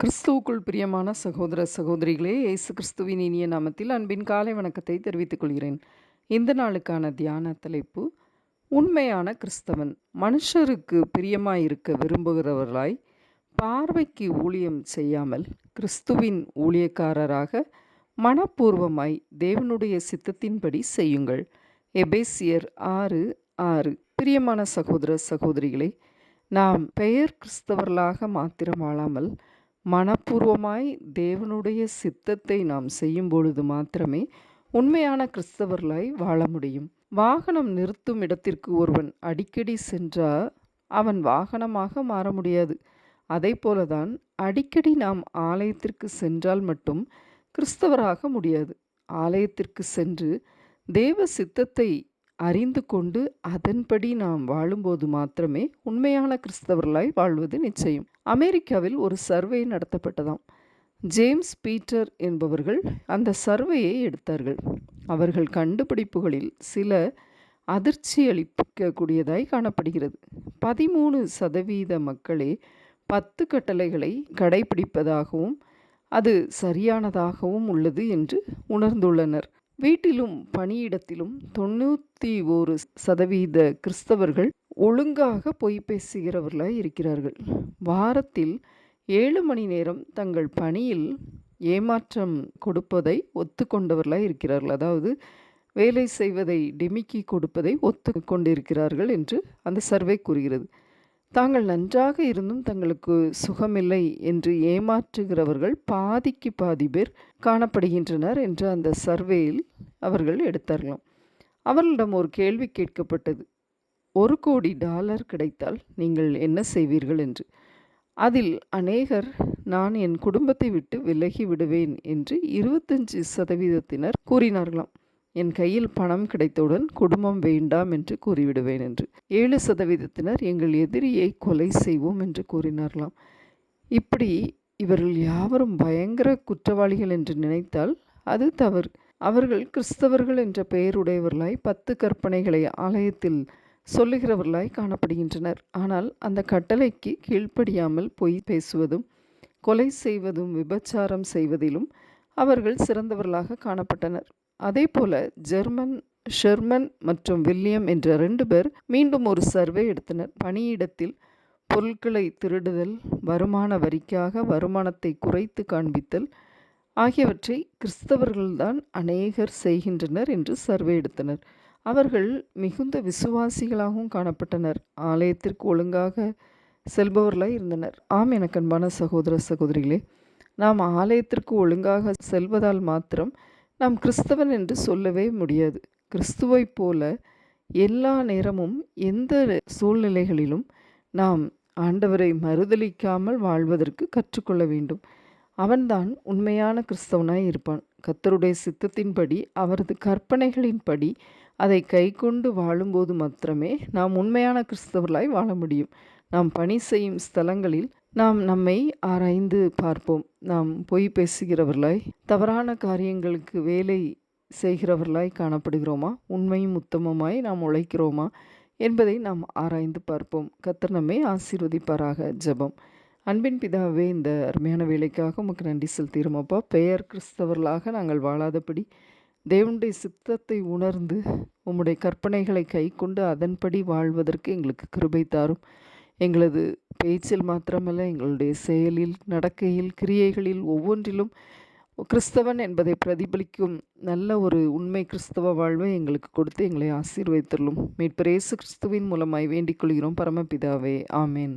கிறிஸ்துவுக்குள் பிரியமான சகோதர சகோதரிகளே இயேசு கிறிஸ்துவின் இனிய நாமத்தில் அன்பின் காலை வணக்கத்தை தெரிவித்துக் கொள்கிறேன். இந்த நாளுக்கான தியான தலைப்பு உண்மையான கிறிஸ்தவன் மனுஷருக்கு பிரியமாயிருக்க விரும்புகிறவர்களாய் பார்வைக்கு ஊழியம் செய்யாமல் கிறிஸ்துவின் ஊழியக்காரராக மனப்பூர்வமாய் தேவனுடைய சித்தத்தின்படி செய்யுங்கள். எபேசியர் ஆறு ஆறு. பிரியமான சகோதர சகோதரிகளே நாம் பெயர் கிறிஸ்தவர்களாக மாத்திரம் வாழாமல் மனப்பூர்வமாய் தேவனுடைய சித்தத்தை நாம் செய்யும் பொழுது மாத்திரமே உண்மையான கிறிஸ்தவர்களாய் வாழ முடியும். வாகனம் நிறுத்தும் இடத்திற்கு ஒருவன் அடிக்கடி சென்றால் அவன் வாகனமாக மாற முடியாது. அதே போலதான் அடிக்கடி நாம் ஆலயத்திற்கு சென்றால் மட்டும் கிறிஸ்தவராக முடியாது. ஆலயத்திற்கு சென்று தேவ சித்தத்தை அறிந்து கொண்டு அதன்படி நாம் வாழும்போது மாத்திரமே உண்மையான கிறிஸ்தவர்களாய் வாழ்வது நிச்சயம். அமெரிக்காவில் ஒரு சர்வே நடத்தப்பட்டதாம். ஜேம்ஸ் பீட்டர் என்பவர்கள் அந்த சர்வையை எடுத்தார்கள். அவர்கள் கண்டுபிடிப்புகளில் சில அதிர்ச்சி அளிக்கக்கூடியதாய் காணப்படுகிறது. பதிமூணு சதவீத மக்களே பத்து கட்டளைகளை கடைபிடிப்பதாகவும் அது சரியானதாகவும் உள்ளது என்று உணர்ந்துள்ளனர். வீட்டிலும் பணியிடத்திலும் தொண்ணூற்றி ஒரு சதவீத கிறிஸ்தவர்கள் ஒழுங்காக பொய் பேசுகிறவர்களாய் இருக்கிறார்கள். வாரத்தில் ஏழு மணி நேரம் தங்கள் பணியில் ஏமாற்றம் கொடுப்பதை ஒத்துக்கொண்டவர்களாய் இருக்கிறார்கள். அதாவது வேலை செய்வதை டிமிக்கி கொடுப்பதை ஒத்து கொண்டிருக்கிறார்கள் என்று அந்த சர்வே கூறுகிறது. தாங்கள் நன்றாக இருந்தும் தங்களுக்கு சுகமில்லை என்று ஏமாற்றுகிறவர்கள் பாதிக்கு பாதி பேர் காணப்படுகின்றனர் என்று அந்த சர்வேயில் அவர்கள் எடுத்தார்களாம். அவர்களிடம் ஒரு கேள்வி கேட்கப்பட்டது. ஒரு கோடி டாலர் கிடைத்தால் நீங்கள் என்ன செய்வீர்கள் என்று. அதில் அநேகர் நான் என் குடும்பத்தை விட்டு விலகி விடுவேன் என்று இருபத்தஞ்சு சதவீதத்தினர் கூறினார்களாம். என் கையில் பணம் கிடைத்தவுடன் குடும்பம் வேண்டாம் என்று கூறிவிடுவேன் என்று. ஏழு சதவீதத்தினர் எங்கள் எதிரியை கொலை செய்வோம் என்று கூறினார்களாம். இப்படி இவர்கள் யாவரும் பயங்கர குற்றவாளிகள் என்று நினைத்தால் அது தவறு. அவர்கள் கிறிஸ்தவர்கள் என்ற பெயருடையவர்களாய் பத்து கற்பனைகளை ஆலயத்தில் சொல்லுகிறவர்களாய் காணப்படுகின்றனர். ஆனால் அந்த கட்டளைக்கு கீழ்ப்படியாமல் பொய் பேசுவதும் கொலை செய்வதும் விபச்சாரம் செய்வதிலும் அவர்கள் சிறந்தவர்களாக காணப்பட்டனர். அதே போல ஜெர்மன் ஷெர்மன் மற்றும் வில்லியம் என்ற ரெண்டு பேர் மீண்டும் ஒரு சர்வே எடுத்தனர். பணியிடத்தில் பொருட்களை திருடுதல் வருமான வரிக்காக வருமானத்தை குறைத்து காண்பித்தல் ஆகியவற்றை கிறிஸ்தவர்கள்தான் அநேகர் செய்கின்றனர் என்று சர்வே எடுத்தனர். அவர்கள் மிகுந்த விசுவாசிகளாகவும் காணப்பட்டனர். ஆலயத்திற்கு ஒழுங்காக செல்பவர்களாய் இருந்தனர். ஆம் எனக்கு அன்பான சகோதர சகோதரிகளே நாம் ஆலயத்திற்கு ஒழுங்காக செல்வதால் மாத்திரம் நாம் கிறிஸ்தவன் என்று சொல்லவே முடியாது. கிறிஸ்துவை போல எல்லா நேரமும் எந்த சூழ்நிலைகளிலும் நாம் ஆண்டவரை மறுதளிக்காமல் வாழ்வதற்கு கற்றுக்கொள்ள வேண்டும். அவன்தான் உண்மையான கிறிஸ்தவனாய் இருப்பான். கத்தருடைய சித்தத்தின்படி அவரது கற்பனைகளின்படி அதை கைக்கொண்டு வாழும்போது மாத்திரமே நாம் உண்மையான கிறிஸ்தவர்களாய் வாழ முடியும். நாம் பணி செய்யும் ஸ்தலங்களில் நாம் நம்மை ஆராய்ந்து பார்ப்போம். நாம் பொய் பேசுகிறவர்களாய் தவறான காரியங்களுக்கு வேலை செய்கிறவர்களாய் காணப்படுகிறோமா? உண்மையும் உத்தமமாய் நாம் உழைக்கிறோமா? என்பதை நாம் ஆராய்ந்து பார்ப்போம். கத்தர் நம்மை ஆசீர்வதிப்பாராக. ஜபம். அன்பின் பிதாவே இந்த அருமையான வேலைக்காக உமக்கு நன்றி செலுத்திடுமப்பா பெயர் கிறிஸ்தவர்களாக நாங்கள் வாழாதபடி தேவனுடைய சித்தத்தை உணர்ந்து உம்முடைய கற்பனைகளை கை கொண்டு அதன்படி வாழ்வதற்கு எங்களுக்கு கிருபை தாரும். எங்களது பேச்சில் மாத்திரமல்ல எங்களுடைய செயலில் நடக்கையில் கிரியைகளில் ஒவ்வொன்றிலும் கிறிஸ்தவன் என்பதை பிரதிபலிக்கும் நல்ல ஒரு உண்மை கிறிஸ்தவ வாழ்வை எங்களுக்கு கொடுத்து எங்களை ஆசீர்வதித்துள்ளும் மீட்பரேசு கிறிஸ்துவின் மூலமாய் வேண்டிக் கொள்கிறோம். பரமபிதாவே ஆமேன்.